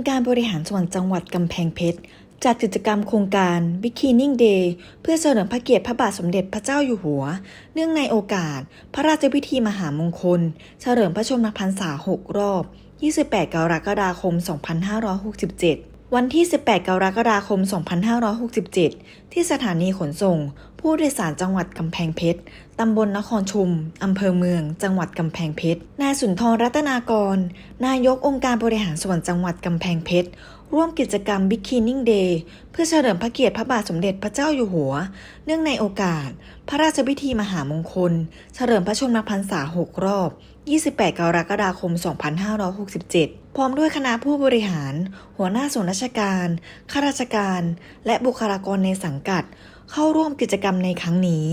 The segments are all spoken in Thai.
ค์การบริหารส่วนจังหวัดกำแพงเพชรจัดกิจกรรมโครงการ Beginning Day เพื่อเฉลิมพระเกียรติพระบาทสมเด็จพระเจ้าอยู่หัว เนื่องในโอกาส พระราชพิธีมหามงคล เฉลิมพระชนมพรรษา 6 รอบ 28 กรกฎาคม 2567 วันที่ 18 กรกฎาคม 2567 ที่สถานีขนส่ง ผู้โดยสารจังหวัดกำแพงเพชร ตำบลนครชุม อำเภอเมือง จังหวัดกำแพงเพชร นายสุนทรรัตนากร นายกองค์การบริหารส่วนจังหวัดกำแพงเพชร ร่วมกิจกรรม Beginning Day เพื่อเฉลิมพระเกียรติพระบาทสมเด็จพระเจ้าอยู่หัว เนื่องในโอกาส พระราชพิธีมหามงคล เฉลิมพระชนมพรรษา 6 รอบ 28 กรกฎาคม 2567 พร้อมด้วยคณะผู้บริหาร หัวหน้าส่วนราชการ ข้าราชการ และบุคลากรในสังกัด เข้าร่วมกิจกรรมในครั้งนี้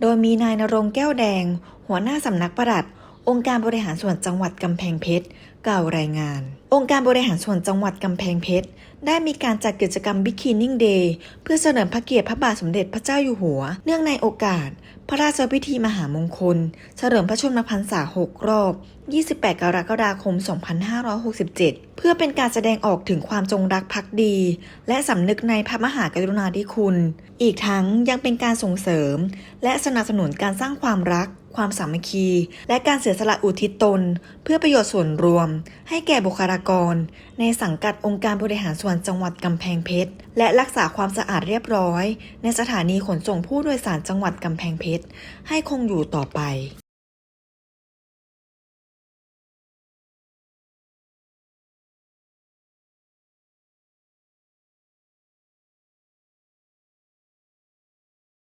โดยมีนายนรงแก้วแดง หัวหน้าสำนักปลัด องค์การบริหารส่วนจังหวัดกำแพงเพชร กล่าวรายงาน องค์การบริหารส่วนจังหวัดกำแพงเพชร ได้มีการจัดกิจกรรม Beginning Day เพื่อเฉลิมพระเกียรติพระบาทสมเด็จพระเจ้าอยู่หัว เนื่องในโอกาส พระราชพิธีมหามงคล เฉลิมพระชนมพรรษา 6 รอบ 28 กรกฎาคม 2567 เพื่อเป็นการแสดงออกถึงความจงรักภักดี และสำนึกในพระมหากรุณาธิคุณ อีกทั้งยังเป็นการส่งเสริม และสนับสนุนการสร้างความรัก ความสามัคคี และการเสียสละอุทิศตน เพื่อประโยชน์ส่วนรวมให้แก่บุคลากร ในสังกัดองค์การบริหารส่วนจังหวัดกำแพงเพชร และรักษาความสะอาดเรียบร้อย ในสถานีขนส่งผู้โดยสารจังหวัดกำแพงเพชร ให้คงอยู่ต่อไป